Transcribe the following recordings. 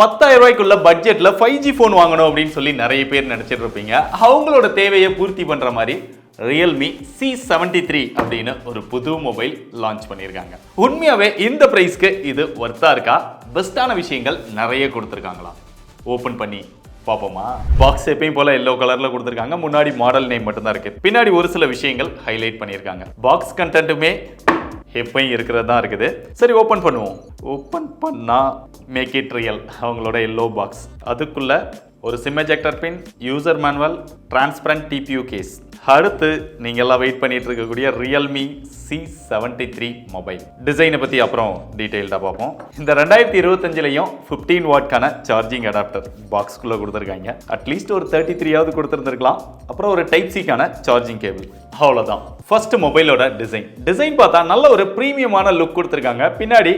பத்தாயிரம் ரூபாய்க்குள்ள பட்ஜெட்ல five G phone வாங்கணும் அப்படின்னு சொல்லி நிறைய பேர் நினைச்சிட்டு இருப்பீங்க. அவங்களோட தேவையை பூர்த்தி பண்ற மாதிரி ரியல்மி சி செவன்டி த்ரீ அப்படின்னு ஒரு புது மொபைல் லான்ச் பண்ணியிருக்காங்க. உண்மையாகவே இந்த ப்ரைஸ்க்கு இது ஒர்த்தா இருக்கா? பெஸ்ட்டான விஷயங்கள் நிறைய கொடுத்துருக்காங்களா ஓப்பன் பண்ணி பார்ப்போமா? பாக்ஸ் எப்பயும் போல எல்லோ கலர்ல கொடுத்துருக்காங்க. முன்னாடி மாடல் நேம் மட்டும்தான் இருக்கு. பின்னாடி ஒரு சில விஷயங்கள் ஹைலைட் பண்ணியிருக்காங்க. பாக்ஸ் கண்டென்ட்டுமே எப்பயும் இருக்கிறது தான் இருக்குது. சரி ஓப்பன் பண்ணுவோம். ஓப்பன் பண்ணால் மேக் இட் ரியல் அவங்களோட எல்லோ பாக்ஸ் அதுக்குள்ளே ஒரு SIM ejector pin user manual transparent TPU case அடுத்து நீங்கள்லாம் வெயிட் பண்ணிட்டு இருக்கக்கூடிய Realme C seventy three mobile டிசைனை பற்றி அப்புறம் டீட்டெயில்டாக பார்ப்போம். இந்த ரெண்டாயிரத்தி இருபத்தஞ்சிலையும் ஃபிஃப்டீன் வாட்கான சார்ஜிங் அடாப்டர் பாக்ஸ்குள்ளே கொடுத்துருக்காங்க. அட்லீஸ்ட் ஒரு தேர்ட்டி த்ரீயாவது கொடுத்துருந்துருக்கலாம். அப்புறம் ஒரு டைப் சிக்கான சார்ஜிங் கேபிள் அவ்வளோதான் ஃபர்ஸ்ட் மொபைலோட டிசைன் டிசைன் பார்த்தா நல்ல ஒரு ப்ரீமியமான லுக் கொடுத்துருக்காங்க. பின்னாடி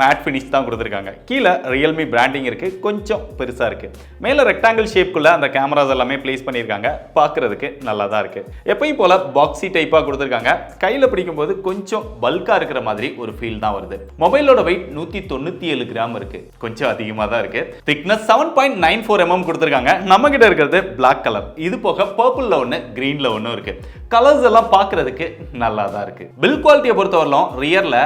மேட் ஃபினிஷ் தான் கொடுத்துருக்காங்க. கீழே ரியல்மி பிராண்டிங் இருக்குது கொஞ்சம் பெருசாக இருக்குது மேலே ரெக்டாங்கிள் ஷேப்புக்குள்ளே அந்த கேமராஸ் எல்லாமே ப்ளேஸ் பண்ணியிருக்காங்க. பார்க்குறதுக்கு நல்லா தான் இருக்குது எப்பயும் போல் பாக்ஸி டைப்பாக கொடுத்துருக்காங்க. கையில் பிடிக்கும்போது கொஞ்சம் பல்காக இருக்கிற மாதிரி ஒரு ஃபீல் தான் வருது. மொபைலோட வெயிட் நூற்றி தொண்ணூற்றி ஏழு கிராம் இருக்குது கொஞ்சம் அதிகமாக தான் இருக்குது thickness seven point nine four mm mm கொடுத்துருக்காங்க நம்மக்கிட்ட இருக்கிறது பிளாக் கலர் இது போக பர்பிளில் ஒன்று க்ரீனில் ஒன்றும் இருக்குது கலர்ஸ் எல்லாம் பார்க்குறதுக்கு நல்லா தான் இருக்குது பில் குவாலிட்டியை பொறுத்தவரையிலும் ரியரில்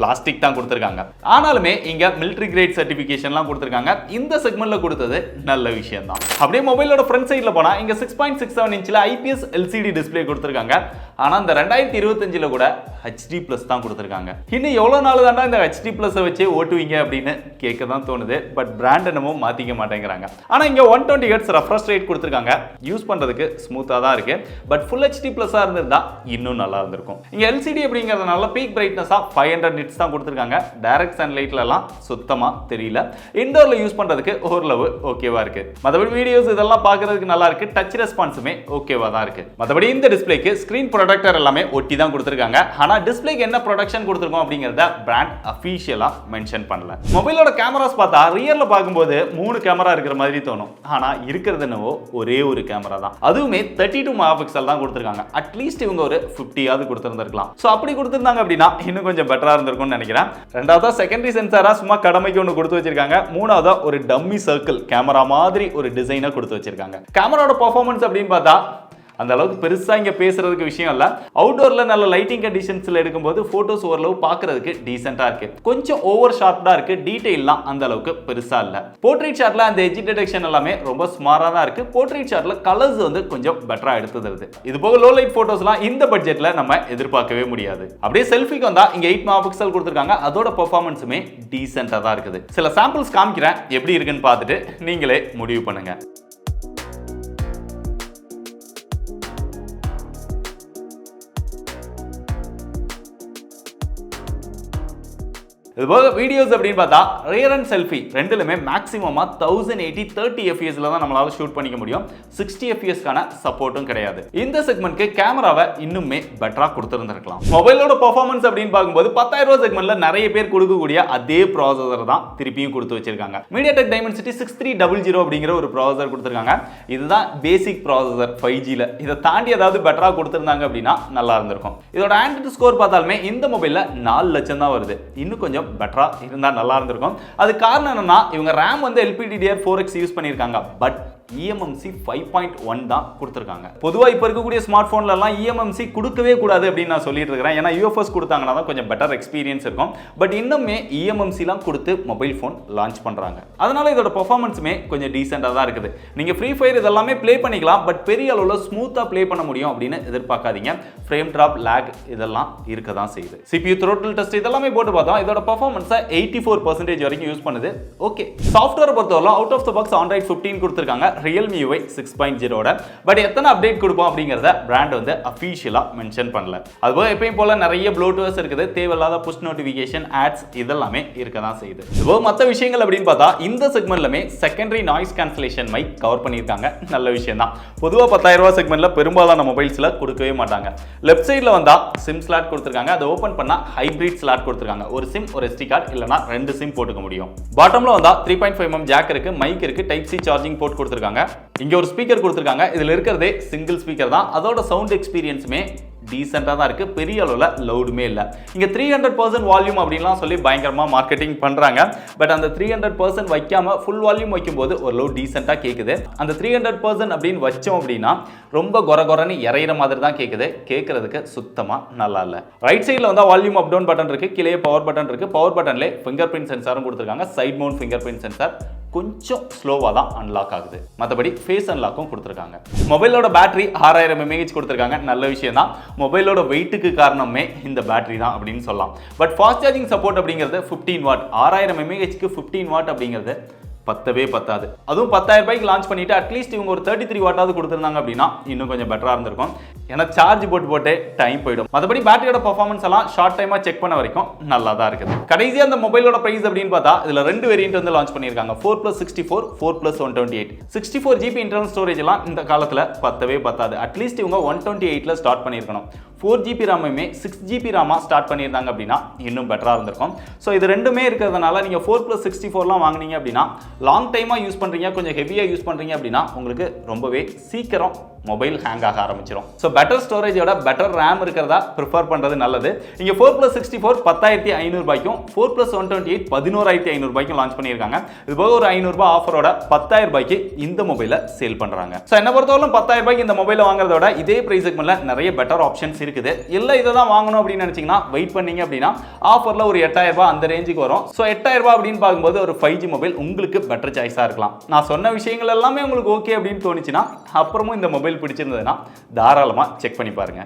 பிளாஸ்டிக் தான் கொடுத்துருக்காங்க. ஆனாலுமே இங்க மிலிட்ரி கிரேட் சர்டிஃபிகேஷன்லாம் கொடுத்துருக்காங்க. இந்த செக்மெண்ட்ல கொடுத்தது நல்ல விஷயம் தான் அப்படியே மொபைலோட ஃப்ரண்ட் சைடில் போனால் இங்கே சிக்ஸ் பாயிண்ட் சிக்ஸ் செவன் இன்ச்சில் ஐபிஎஸ் எல்சிடி டிஸ்பிளே கொடுத்துருக்காங்க. ஆனால் இந்த ரெண்டாயிரத்தி இருபத்தஞ்சில் கூட ஹெச்டி ப்ளஸ் தான் கொடுத்துருக்காங்க. இன்னும் எவ்வளோ நாள் தாண்டா இந்த ஹெச்டி ப்ளஸை வச்சு ஓட்டுவீங்க அப்படின்னு கேட்க தான் தோணுது. பட் பிராண்ட் என்னமோ மாற்றிக்க மாட்டேங்கிறாங்க. ஆனால் இங்கே one twenty hertz refresh rate கொடுத்துருக்காங்க. யூஸ் பண்ணுறதுக்கு ஸ்மூத்தாக தான் இருக்குது பட் ஃபுல் ஹெச்டி ப்ளஸ்ஸாக இருந்திருந்தா இன்னும் நல்லா இருந்திருக்கும். இங்கே எல்சிடி அப்படிங்கிறதுனால பீக் பிரைட்னஸாக ஃபைவ் ஹண்ட்ரட் நிட்ஸ் தான் கொடுத்துருக்காங்க. டைரக்ட் சன்லைட்லலாம் சுத்தமாக தெரியல. இண்டோரில் யூஸ் பண்ணுறதுக்கு ஓரளவு ஓகேவாக இருக்கு. மற்றபடி வீடியோஸ் இதெல்லாம் பார்க்கறதுக்கு நல்லா இருக்குது டச் ரெஸ்பான்ஸுமே ஓகேவாக தான் இருக்குது மற்றபடி இந்த டிஸ்பிளேக்கு ஸ்க்ரீன் ப்ரொடக்டர் எல்லாமே ஒட்டி தான் கொடுத்துருக்காங்க. ஆனால் டிஸ்பிளேக்கு என்ன ப்ரொடக்ஷன் கொடுத்துருக்கோம் அப்படிங்கிறத பிராண்ட் அஃபீஷியலாக மென்ஷன் பண்ணல. மொபைலோட கேமராஸ் பார்த்தா ரியரில் பார்க்கும்போது மூணு கேமரா இருக்கிற மாதிரி தோணும். ஆனால் இருக்கிறது என்னவோ ஒரே ஒரு கேமரா தான். அதுவுமே தேர்ட்டி டூ மெகா பிக்சல் தான் கொடுத்துருக்காங்க. அட்லீஸ்ட் இவங்க ஒரு ஃபிஃப்டியாவது கொடுத்துருந்துருக்கலாம். ஸோ அப்படி கொடுத்துருந்தாங்க அப்படின்னா இன்னும் கொஞ்சம் பெட்டராக இருந்திருக்கும்னு நினைக்கிறேன். ரெண்டாவதா செகண்டரி சென்சாராக சும்மா கடமைக்கு ஒன்று கொடுத்து வச்சிருக்காங்க. மூணாவதா ஒரு டம்மி சர்க்கிள் கேமரா மாதிரி ஒரு டிசைனை கொடுத்து வச்சிருக்காங்க. கேமராவோட பர்ஃபார்மன்ஸ் அப்படின்னு பார்த்தா அந்த அளவுக்கு பெருசாக இங்கே பேசுறதுக்கு விஷயம் இல்லை. அவுட்டோரில் நல்ல லைட்டிங் கண்டிஷன்ஸில் எடுக்கும்போது ஃபோட்டோஸ் ஓரளவு பார்க்கறதுக்கு டீசெண்டாக இருக்கு. கொஞ்சம் ஓவர் ஷார்ப்டாக இருக்கு. டீட்டெயிலாம் அந்த அளவுக்கு பெருசாக இல்லை. போர்ட்ரேட் ஷாட்ல அந்த எஜி டிடெக்ஷன் எல்லாமே ரொம்ப ஸ்மாராக தான் இருக்கு. போர்ட்ரேட் ஷாட்ல கலர்ஸ் வந்து கொஞ்சம் பெட்டராக எடுத்து தருது. இது போக லோ லைட் போட்டோஸ்லாம் இந்த பட்ஜெட்டில் நம்ம எதிர்பார்க்கவே முடியாது. அப்படியே செல்ஃபிக்கு வந்தால் இங்கே எயிட் மெகா பிக்சல் கொடுத்துருக்காங்க. அதோட பெர்ஃபார்மன்ஸுமே டீசெண்டாக தான் இருக்குது. சில சாம்பிள்ஸ் காமிக்கிறேன். எப்படி இருக்குன்னு பார்த்துட்டு நீங்களே முடிவு பண்ணுங்கள் இது போக வீடியோஸ் அப்படின்னு பார்த்தா ரியர் அண்ட் செல்ஃபி ரெண்டுலுமே மேக்ஸிமமாக தௌசண்ட் எயிட்டி தேர்ட்டி எஃப்எஸ்ல தான் நம்மளால ஷூட் பண்ணிக்க முடியும். சிக்ஸ்டி எஃப்எஸ்க்கான சப்போர்ட்டும் கிடையாது. இந்த செக்மெண்ட்க்கு கேமராவை இன்னுமே பெட்டராக கொடுத்துருந்துருக்கலாம். மொபைலோட பர்ஃபார்மன்ஸ் அப்படின்னு பார்க்கும்போது பத்தாயிரம் ரூபா செக்மெண்ட்ல நிறைய பேர் கொடுக்கக்கூடிய அதே ப்ராசஸர் தான் திருப்பியும் கொடுத்து வச்சிருக்காங்க. MediaTek Dimensity six three double zero அப்படிங்கிற ஒரு ப்ராசஸர் கொடுத்துருக்காங்க. இதுதான் பேசிக் ப்ராசஸர் ஃபைவ் ஜியில் இதை தாண்டி ஏதாவது பெட்டராக கொடுத்துருந்தாங்க அப்படின்னா நல்லா இருந்திருக்கும். இதோட ஆண்ட்ராய்டு ஸ்கோர் பார்த்தாலுமே இந்த மொபைலில் நாலு லட்சம் தான் வருது. இன்னும் கொஞ்சம் பெட்டராக இருந்தால் நல்லா இருந்திருக்கும். அது காரணம் என்னென்னா இவங்க ரேம் வந்து எல்பிடிடிஆர் ஃபோர் எக்ஸ் யூஸ் பண்ணியிருக்காங்க. But eMMC five point one தான் கொடுத்துருக்காங்க. பொதுவாக இப்போ இருக்கக்கூடிய ஸ்மார்ட் ஃபோன்லலாம் இஎம்எம்சி கொடுக்கவே கூடாது அப்படின்னு நான் சொல்லிட்டு இருக்கிறேன். ஏன்னா யூஎஃப்எஸ் கொடுத்தாங்கன்னா தான் கொஞ்சம் பெட்டர் எக்ஸ்பீரியன்ஸ் இருக்கும். பட் இன்னுமே இஎம்எம்சிலாம் கொடுத்து மொபைல் ஃபோன் லான்ச் பண்ணுறாங்க அதனால இதோட பர்ஃபார்மன்ஸுமே கொஞ்சம் டீசெண்டாக தான் இருக்குது. நீங்கள் ஃப்ரீ ஃபயர் இதெல்லாமே ப்ளே பண்ணிக்கலாம். பட் பெரிய அளவில் ஸ்மூத்தாக ப்ளே பண்ண முடியும் அப்படின்னு எதிர்பார்க்காதீங்க. ஃப்ரேம் ட்ராப் லேக் இதெல்லாம் இருக்க தான் செய்யுது. சிபியூ த்ரோட்டல் டெஸ்ட் இதெல்லாமே போட்டு பார்த்தோம் இதோட பர்ஃபார்மன்ஸை எயிட்டி ஃபோர் பர்சன்டேஜ் வரைக்கும் யூஸ் பண்ணுது. ஓகே சாஃப்ட்வேர் பொறுத்தவரை out of the box Android fifteen கொடுத்துருக்காங்க. ரியல்மி யூஐ சிக்ஸ் பாயிண்ட் ஜீரோட பட் எத்தனை அப்டேட் கொடுப்போம் அப்படிங்கிறத பிராண்ட் வந்து அஃபீஷியலாக மென்ஷன் பண்ணல. அதுபோக எப்பயும் போல நிறைய ப்ளூடூஸ் இருக்குது. தேவையில்லாத புஷ் நோட்டிஃபிகேஷன் ஆட்ஸ் இதெல்லாமே இருக்க தான் செய்யுது. இதுபோக மற்ற விஷயங்கள் அப்படின்னு பார்த்தா இந்த செக்மெண்ட்லுமே secondary noise cancellation mic cover பண்ணியிருக்காங்க. நல்ல விஷயம் தான் பொதுவாக பத்தாயிரம் ரூபா செக்மெண்ட்ல பெரும்பாலான மொபைல்ஸில் கொடுக்கவே மாட்டாங்க. லெஃப்ட் சைடில் வந்தால் சிம் ஸ்லாட் கொடுத்துருக்காங்க. அதை ஓப்பன் பண்ணால் ஹைபிரிட் ஸ்லாட் கொடுத்துருக்காங்க. ஒரு சிம் ஒரு எஸ்டி கார்டு இல்லைனா ரெண்டு சிம் போட்டுக்க முடியும். பாட்டமில் வந்தால் three point five M jack இருக்கு மைக் இருக்குது டைப் சி சார்ஜிங் போர்ட் கொடுத்துருக்காங்க. இங்க ஒரு ஸ்பீக்கர் கொடுத்துருக்காங்க. இதுல இருக்கிறதே சிங்கிள் ஸ்பீக்கர் தான். அதோட சவுண்ட் எக்ஸ்பீரியன்ஸுமே டீசெண்டாக தான் இருக்குது பெரிய அளவில் லவுடுமே இல்லை. இங்கே த்ரீ ஹண்ட்ரட் பர்சன்ட் வால்யூம் அப்படின்லாம் சொல்லி பயங்கரமாக மார்க்கெட்டிங் பண்ணுறாங்க பட் அந்த த்ரீ ஹண்ட்ரட் பர்சன்ட் வைக்காமல் ஃபுல் வால்யூம் வைக்கும்போது ஒரு லவ் டீசெண்டாக கேட்குது அந்த த்ரீ ஹண்ட்ரட் பர்சன்ட் அப்படின்னு வச்சோம் அப்படின்னா ரொம்ப கொர கொரன்னு இறையிற மாதிரி தான் கேட்குது கேட்கறதுக்கு சுத்தமாக நல்லா இல்லை. ரைட் சைடில் வந்து வால்யூம் அப் டவுன் பட்டன் இருக்குது கீழே பவர் பட்டன் இருக்குது பவர் பட்டன்லேயே ஃபிங்கர் பிரிண்ட் சென்சாரும் கொடுத்துருக்காங்க. Side mount fingerprint sensor கொஞ்சம் ஸ்லோவாக தான் அன்லாக் ஆகுது. மற்றபடி ஃபேஸ் அன்லாக்கும் கொடுத்துருக்காங்க. மொபைலோட பேட்டரி ஆறாயிரம் எம்ஏஹெச் கொடுத்துருக்காங்க. நல்ல விஷயம் தான். மொபைலோட வெயிட்டுக்கு காரணமே இந்த பேட்டரி தான் அப்படின்னு சொல்லலாம். பட் ஃபாஸ்ட் சார்ஜிங் சப்போர்ட் அப்படிங்கிறது ஃபிஃப்டீன் வாட் ஆறாயிரம் எம்ஏஹெச்க்கு ஃபிஃப்டீன் வாட் அப்படிங்கிறது பத்தவே பத்தாது. அதுவும் பத்தாயிரம் ரூபாய்க்கு லான்ச் பண்ணிட்டு அட்லீஸ்ட் இவங்க ஒரு தேர்ட்டி த்ரீ வாட்டாவது கொடுத்துருந்தாங்க அப்படின்னா இன்னும் கொஞ்சம் பெட்டராக இருந்திருக்கும். ஏன்னா சார்ஜ் போட்டு போட்டு டைம் போயிடும். மற்றபடி பேட்டரியோட பர்ஃபார்மன்ஸ் எல்லாம் ஷார்ட் டைமாக செக் பண்ண வரைக்கும் நல்லா தான் இருக்குது. கடைசியாக அந்த மொபைலோட ப்ரைஸ் அப்படின்னு பார்த்தா இதில் ரெண்டு வேரியன்ட் வந்து லான்ச் பண்ணியிருக்காங்க. Four plus sixty four four plus one twenty eight sixty four GB internal storage எல்லாம் இந்த காலத்தில் பத்தவே பத்தாது. அட்லீஸ்ட் இவங்க ஒன் டுவெண்ட்டி எயிட்டில் ஸ்டார்ட் பண்ணியிருக்கணும். ஃபோர் ஜிபி ரேமுமே சிக்ஸ் ஜிபி ராமா ஸ்டார்ட் பண்ணியிருந்தாங்க அப்படின்னா இன்னும் பெட்டராக இருந்திருக்கும். ஸோ இது ரெண்டுமே இருக்கிறதுனால நீங்கள் ஃபோர் ப்ளஸ் சிக்ஸ்டி ஃபோர்லாம் வாங்குனீங்க அப்படின்னா லாங் டைமாக யூஸ் பண்ணுறீங்க கொஞ்சம் ஹெவியாக யூஸ் பண்ணுறீங்க அப்படின்னா உங்களுக்கு ரொம்பவே சீக்கிரம் மொபைல் ஹேங் ஆக ஆரம்பிச்சிடும் ஸோ பெட்டர் ஸ்டோரேஜோட பெட்டர் ரேம் இருக்கிறதா ப்ரிஃபர் பண்ணுறது நல்லது. இங்கே ஃபோர் ப்ளஸ் சிக்ஸ்டி ஃபோர் பத்தாயிரத்தி ஐநூறுபாய்க்கும் four plus one twenty eight பதினோராயிரத்தி ஐநூறுபாய்க்கும் லான்ச் பண்ணியிருக்காங்க. இது போக ஒரு ஐநூறுபா ஆஃபரோட பத்தாயிரம் ரூபாய்க்கு இந்த மொபைலை சேல் பண்ணுறாங்க ஸோ என்ன பொறுத்தவரைக்கும் பத்தாயிரம் ரூபாய்க்கு இந்த மொபைலை வாங்குறதோட இதே ப்ரைஸுக்கு மேலே நிறைய பெட்டர் ஆப்ஷன்ஸ் இருக்குது. இல்லை இதை தான் வாங்கணும் அப்படின்னு நினச்சிங்கன்னா வெயிட் பண்ணீங்க அப்படின்னா ஆஃபரில் ஒரு எட்டாயிரம் ரூபாய் அந்த ரேஞ்சுக்கு வரும். ஸோ எட்டாயிரம் ரூபாய் அப்படின்னு பார்க்கும்போது ஒரு ஃபைவ் ஜி மொபைல் உங்களுக்கு பெட்டர் சாய்ஸாக இருக்கலாம். நான் சொன்ன விஷயங்கள் எல்லாமே உங்களுக்கு ஓகே அப்படின்னு தோணுச்சுன்னா அப்புறமும் இந்த மொபைல் பிடிச்சிருந்ததுன்னா தாராளமாக செக் பண்ணி பாருங்க.